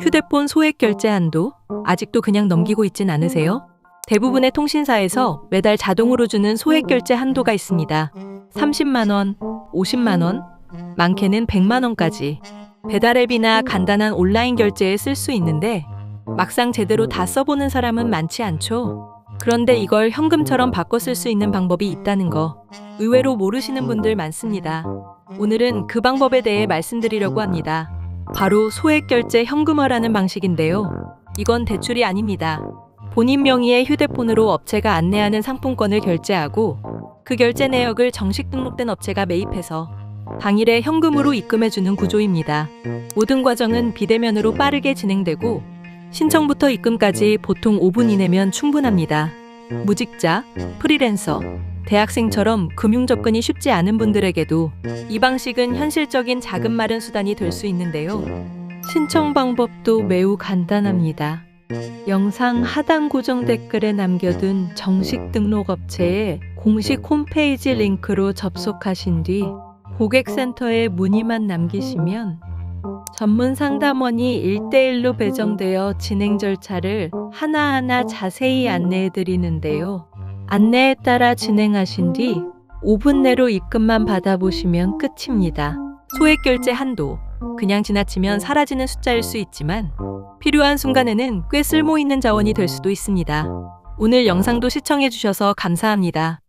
휴대폰 소액 결제 한도 아직도 그냥 넘기고 있진 않으세요? 대부분의 통신사에서 매달 자동으로 주는 소액 결제 한도가 있습니다. 30만 원, 50만 원, 많게는 100만 원까지. 배달 앱이나 간단한 온라인 결제에 쓸 수 있는데 막상 제대로 다 써보는 사람은 많지 않죠. 그런데 이걸 현금처럼 바꿔 쓸 수 있는 방법이 있다는 거 의외로 모르시는 분들 많습니다. 오늘은 그 방법에 대해 말씀드리려고 합니다. 바로 소액 결제 현금화라는 방식인데요. 이건 대출이 아닙니다. 본인 명의의 휴대폰으로 업체가 안내하는 상품권을 결제하고 그 결제 내역을 정식 등록된 업체가 매입해서 당일에 현금으로 입금해주는 구조입니다. 모든 과정은 비대면으로 빠르게 진행되고 신청부터 입금까지 보통 5분 이내면 충분합니다. 무직자, 프리랜서, 대학생처럼 금융 접근이 쉽지 않은 분들에게도 이 방식은 현실적인 자금 마련 수단이 될 수 있는데요. 신청 방법도 매우 간단합니다. 영상 하단 고정 댓글에 남겨둔 정식 등록 업체의 공식 홈페이지 링크로 접속하신 뒤 고객센터에 문의만 남기시면 전문 상담원이 1대1로 배정되어 진행 절차를 하나하나 자세히 안내해 드리는데요. 안내에 따라 진행하신 뒤 5분 내로 입금만 받아보시면 끝입니다. 소액 결제 한도. 그냥 지나치면 사라지는 숫자일 수 있지만 필요한 순간에는 꽤 쓸모 있는 자원이 될 수도 있습니다. 오늘 영상도 시청해 주셔서 감사합니다.